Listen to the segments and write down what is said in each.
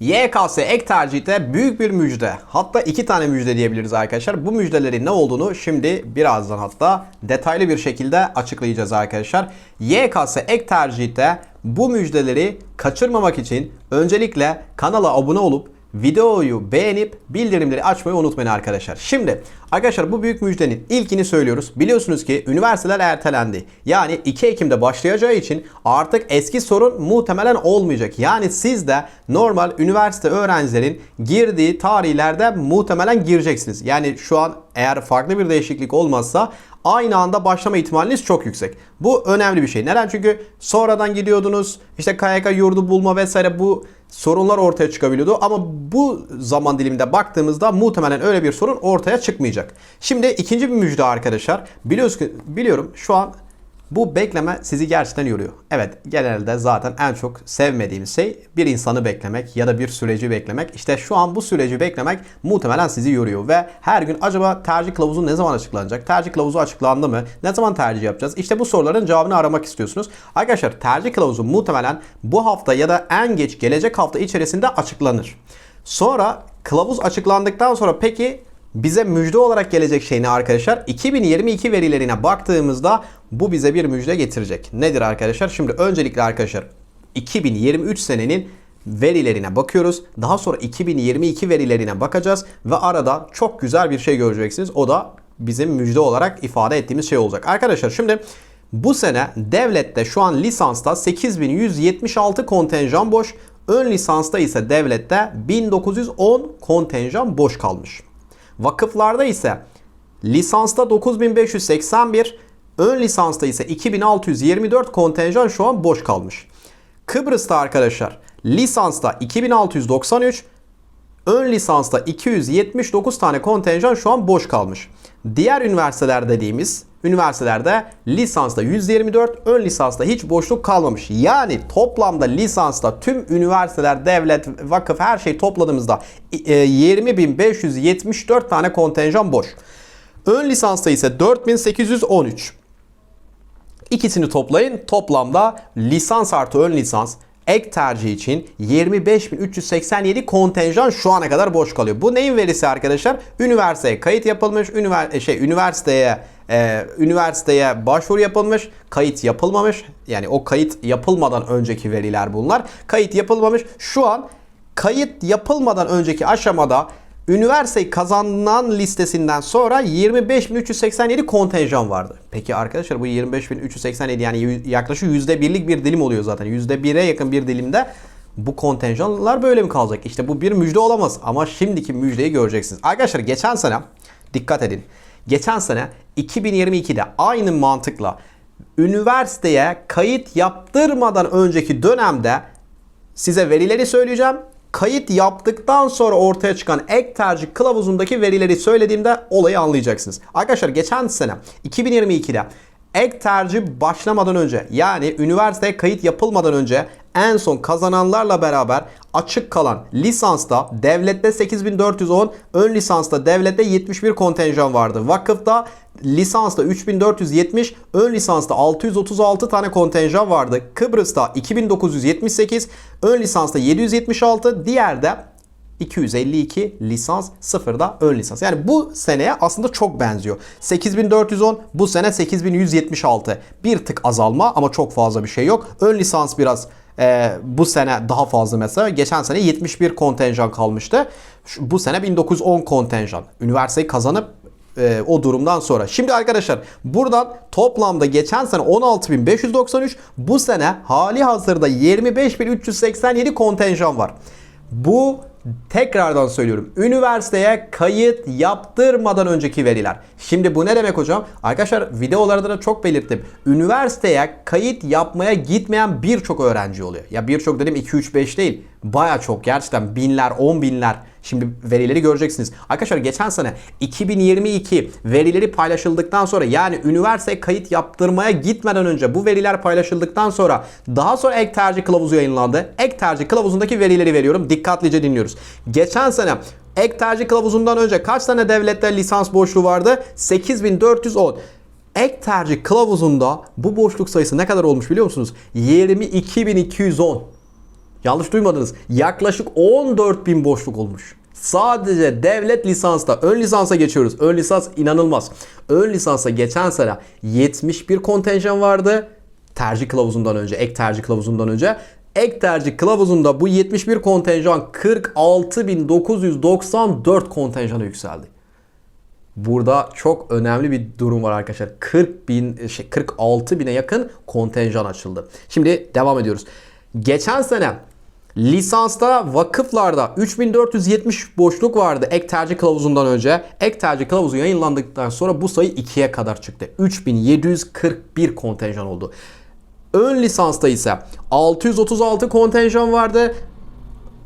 YKS ek tercihte büyük bir müjde. Hatta iki tane müjde diyebiliriz arkadaşlar. Bu müjdelerin ne olduğunu şimdi birazdan hatta detaylı bir şekilde açıklayacağız arkadaşlar. YKS ek tercihte bu müjdeleri kaçırmamak için öncelikle kanala abone olup videoyu beğenip bildirimleri açmayı unutmayın arkadaşlar. Şimdi arkadaşlar bu büyük müjdenin ilkini söylüyoruz. Biliyorsunuz ki üniversiteler ertelendi. Yani 2 Ekim'de başlayacağı için artık eski sorun muhtemelen olmayacak. Yani siz de normal üniversite öğrencilerin girdiği tarihlerde muhtemelen gireceksiniz. Yani şu an eğer farklı bir değişiklik olmazsa aynı anda başlama ihtimaliniz çok yüksek. Bu önemli bir şey. Neden? Çünkü sonradan gidiyordunuz. işte KYK yurdu bulma vesaire bu sorunlar ortaya çıkabiliyordu. Ama bu zaman diliminde baktığımızda muhtemelen öyle bir sorun ortaya çıkmayacak. Şimdi ikinci bir müjde arkadaşlar. Biliyoruz ki, biliyorum şu an bu bekleme sizi gerçekten yoruyor. Evet genelde zaten en çok sevmediğim şey bir insanı beklemek ya da bir süreci beklemek. İşte şu an bu süreci beklemek muhtemelen sizi yoruyor ve her gün acaba tercih kılavuzu ne zaman açıklanacak? Tercih kılavuzu açıklandı mı? Ne zaman tercih yapacağız? İşte bu soruların cevabını aramak istiyorsunuz. Arkadaşlar tercih kılavuzu muhtemelen bu hafta ya da en geç gelecek hafta içerisinde açıklanır. Sonra kılavuz açıklandıktan sonra peki bize müjde olarak gelecek şey ne arkadaşlar? 2022 verilerine baktığımızda bu bize bir müjde getirecek. Nedir arkadaşlar? Şimdi öncelikle arkadaşlar 2023 senenin verilerine bakıyoruz. Daha sonra 2022 verilerine bakacağız ve arada çok güzel bir şey göreceksiniz. O da bizim müjde olarak ifade ettiğimiz şey olacak. Arkadaşlar şimdi bu sene devlette şu an lisansta 8176 kontenjan boş. Ön lisansta ise devlette 1910 kontenjan boş kalmış. Vakıflarda ise lisansta 9581, ön lisansta ise 2624 kontenjan şu an boş kalmış. Kıbrıs'ta arkadaşlar lisansta 2693, ön lisansta 279 tane kontenjan şu an boş kalmış. Diğer üniversiteler dediğimiz üniversitelerde lisansta 124, ön lisansta hiç boşluk kalmamış. Yani toplamda lisansta tüm üniversiteler, devlet, vakıf her şey topladığımızda e, 20.574 tane kontenjan boş. Ön lisansta ise 4813. İkisini toplayın. Toplamda lisans artı ön lisans ek tercih için 25.387 kontenjan şu ana kadar boş kalıyor. Bu neyin verisi arkadaşlar? Üniversiteye kayıt yapılmış, ünivers şey üniversiteye e, üniversiteye başvuru yapılmış, kayıt yapılmamış. Yani o kayıt yapılmadan önceki veriler bunlar. Kayıt yapılmamış. Şu an kayıt yapılmadan önceki aşamada üniversiteyi kazanan listesinden sonra 25.387 kontenjan vardı. Peki arkadaşlar bu 25.387 yani yaklaşık %1'lik bir dilim oluyor zaten. %1'e yakın bir dilimde bu kontenjanlar böyle mi kalacak? İşte bu bir müjde olamaz ama şimdiki müjdeyi göreceksiniz. Arkadaşlar geçen sene dikkat edin. Geçen sene 2022'de aynı mantıkla üniversiteye kayıt yaptırmadan önceki dönemde size verileri söyleyeceğim. Kayıt yaptıktan sonra ortaya çıkan ek tercih kılavuzundaki verileri söylediğimde olayı anlayacaksınız. Arkadaşlar geçen sene 2022'de ek tercih başlamadan önce yani üniversiteye kayıt yapılmadan önce en son kazananlarla beraber açık kalan lisansta devlette 8410, ön lisansta devlette 71 kontenjan vardı. Vakıfta lisansta 3470, ön lisansta 636 tane kontenjan vardı. Kıbrıs'ta 2978, ön lisansta 776, diğer de 252 lisans sıfırda ön lisans. Yani bu seneye aslında çok benziyor. 8410 bu sene 8176. Bir tık azalma ama çok fazla bir şey yok. Ön lisans biraz e, bu sene daha fazla mesela. Geçen sene 71 kontenjan kalmıştı. Şu, bu sene 1910 kontenjan. Üniversiteyi kazanıp e, o durumdan sonra. Şimdi arkadaşlar buradan toplamda geçen sene 16.593 bu sene hali hazırda 25.387 kontenjan var. Bu tekrardan söylüyorum. Üniversiteye kayıt yaptırmadan önceki veriler. Şimdi bu ne demek hocam? Arkadaşlar videolarda da çok belirttim. Üniversiteye kayıt yapmaya gitmeyen birçok öğrenci oluyor. Ya birçok dedim 2 3 5 değil. Baya çok gerçekten binler, on binler. Şimdi verileri göreceksiniz. Arkadaşlar geçen sene 2022 verileri paylaşıldıktan sonra yani üniversite kayıt yaptırmaya gitmeden önce bu veriler paylaşıldıktan sonra daha sonra ek tercih kılavuzu yayınlandı. Ek tercih kılavuzundaki verileri veriyorum. Dikkatlice dinliyoruz. Geçen sene ek tercih kılavuzundan önce kaç tane devlette lisans boşluğu vardı? 8410. Ek tercih kılavuzunda bu boşluk sayısı ne kadar olmuş biliyor musunuz? 22.210. Yanlış duymadınız. Yaklaşık 14 bin boşluk olmuş. Sadece devlet lisansta. Ön lisansa geçiyoruz. Ön lisans inanılmaz. Ön lisansa geçen sene 71 kontenjan vardı. Tercih kılavuzundan önce, ek tercih kılavuzundan önce. Ek tercih kılavuzunda bu 71 kontenjan 46.994 kontenjana yükseldi. Burada çok önemli bir durum var arkadaşlar. 40 bin, şey, 46 bine yakın kontenjan açıldı. Şimdi devam ediyoruz. Geçen sene lisansta vakıflarda 3470 boşluk vardı ek tercih kılavuzundan önce. Ek tercih kılavuzu yayınlandıktan sonra bu sayı 2'ye kadar çıktı. 3741 kontenjan oldu. Ön lisansta ise 636 kontenjan vardı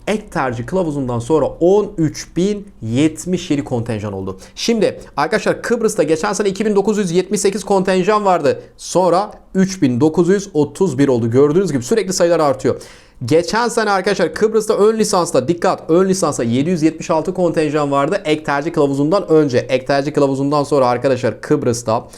ek tercih kılavuzundan sonra 13.077 kontenjan oldu. Şimdi arkadaşlar Kıbrıs'ta geçen sene 2978 kontenjan vardı. Sonra 3931 oldu. Gördüğünüz gibi sürekli sayılar artıyor. Geçen sene arkadaşlar Kıbrıs'ta ön lisansta dikkat ön lisansa 776 kontenjan vardı. Ek tercih kılavuzundan önce. Ek tercih kılavuzundan sonra arkadaşlar Kıbrıs'ta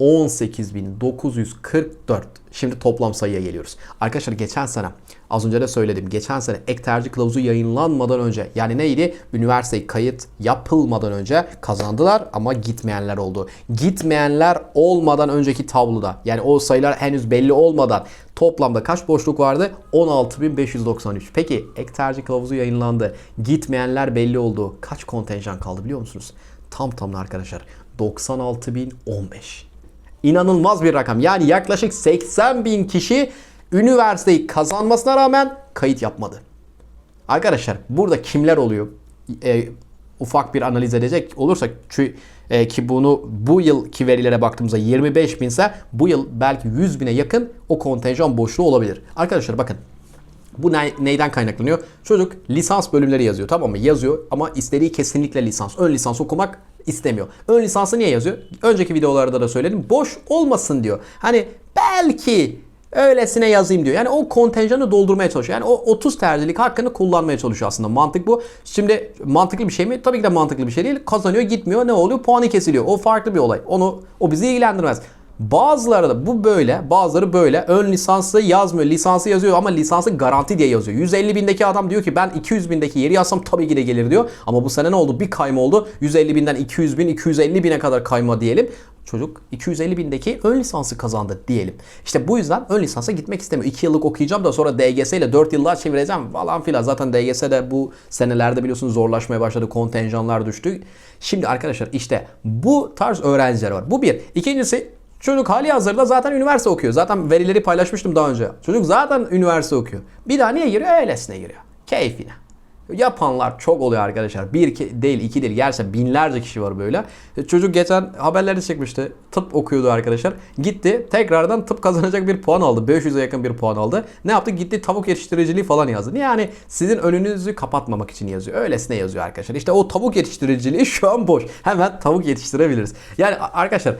18.944. Şimdi toplam sayıya geliyoruz. Arkadaşlar geçen sene az önce de söyledim. Geçen sene ek tercih kılavuzu yayınlanmadan önce yani neydi? Üniversite kayıt yapılmadan önce kazandılar ama gitmeyenler oldu. Gitmeyenler olmadan önceki tabloda yani o sayılar henüz belli olmadan toplamda kaç boşluk vardı? 16.593. Peki ek tercih kılavuzu yayınlandı. Gitmeyenler belli oldu. Kaç kontenjan kaldı biliyor musunuz? Tam tamına arkadaşlar 96.015. İnanılmaz bir rakam. Yani yaklaşık 80 bin kişi üniversiteyi kazanmasına rağmen kayıt yapmadı. Arkadaşlar burada kimler oluyor? E, ufak bir analiz edecek olursak e, ki bunu bu yılki verilere baktığımızda 25 binse bu yıl belki 100 bine yakın o kontenjan boşluğu olabilir. Arkadaşlar bakın bu ne, neyden kaynaklanıyor? Çocuk lisans bölümleri yazıyor tamam mı? Yazıyor ama istediği kesinlikle lisans. Ön lisans okumak istemiyor. Ön lisansı niye yazıyor? Önceki videolarda da söyledim. Boş olmasın diyor. Hani belki öylesine yazayım diyor. Yani o kontenjanı doldurmaya çalışıyor. Yani o 30 tercihlik hakkını kullanmaya çalışıyor aslında. Mantık bu. Şimdi mantıklı bir şey mi? Tabii ki de mantıklı bir şey değil. Kazanıyor gitmiyor. Ne oluyor? Puanı kesiliyor. O farklı bir olay. Onu o bizi ilgilendirmez. Bazıları da bu böyle, bazıları böyle. Ön lisansı yazmıyor, lisansı yazıyor ama lisansı garanti diye yazıyor. 150 bindeki adam diyor ki ben 200 bindeki yeri yazsam tabii ki de gelir diyor. Ama bu sene ne oldu? Bir kayma oldu. 150 binden 200 bin, 250 bine kadar kayma diyelim. Çocuk 250 bindeki ön lisansı kazandı diyelim. İşte bu yüzden ön lisansa gitmek istemiyor. 2 yıllık okuyacağım da sonra DGS ile 4 yıllığa çevireceğim falan filan. Zaten DGS de bu senelerde biliyorsunuz zorlaşmaya başladı. Kontenjanlar düştü. Şimdi arkadaşlar işte bu tarz öğrenciler var. Bu bir. İkincisi Çocuk hali hazırda zaten üniversite okuyor. Zaten verileri paylaşmıştım daha önce. Çocuk zaten üniversite okuyor. Bir daha niye giriyor? Öylesine giriyor. Keyfine. Yapanlar çok oluyor arkadaşlar. Bir iki değil, iki değil. Gerçekten binlerce kişi var böyle. Çocuk geçen haberleri çekmişti. Tıp okuyordu arkadaşlar. Gitti tekrardan tıp kazanacak bir puan aldı. 500'e yakın bir puan aldı. Ne yaptı? Gitti tavuk yetiştiriciliği falan yazdı. Yani sizin önünüzü kapatmamak için yazıyor. Öylesine yazıyor arkadaşlar. İşte o tavuk yetiştiriciliği şu an boş. Hemen tavuk yetiştirebiliriz. Yani arkadaşlar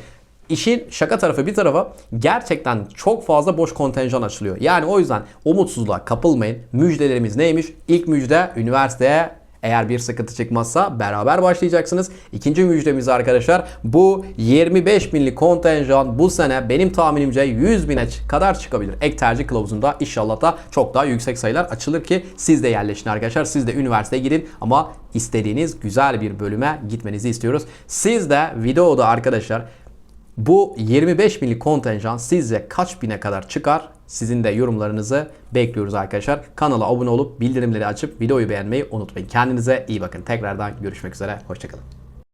İşin şaka tarafı bir tarafa gerçekten çok fazla boş kontenjan açılıyor. Yani o yüzden umutsuzluğa kapılmayın. Müjdelerimiz neymiş? İlk müjde üniversiteye eğer bir sıkıntı çıkmazsa beraber başlayacaksınız. İkinci müjdemiz arkadaşlar bu 25 binlik kontenjan bu sene benim tahminimce 100 bine kadar çıkabilir. Ek tercih kılavuzunda inşallah da çok daha yüksek sayılar açılır ki siz de yerleşin arkadaşlar. Siz de üniversiteye gidin ama istediğiniz güzel bir bölüme gitmenizi istiyoruz. Siz de videoda arkadaşlar bu 25 binlik kontenjan sizce kaç bine kadar çıkar? Sizin de yorumlarınızı bekliyoruz arkadaşlar. Kanala abone olup bildirimleri açıp videoyu beğenmeyi unutmayın. Kendinize iyi bakın. Tekrardan görüşmek üzere. Hoşçakalın.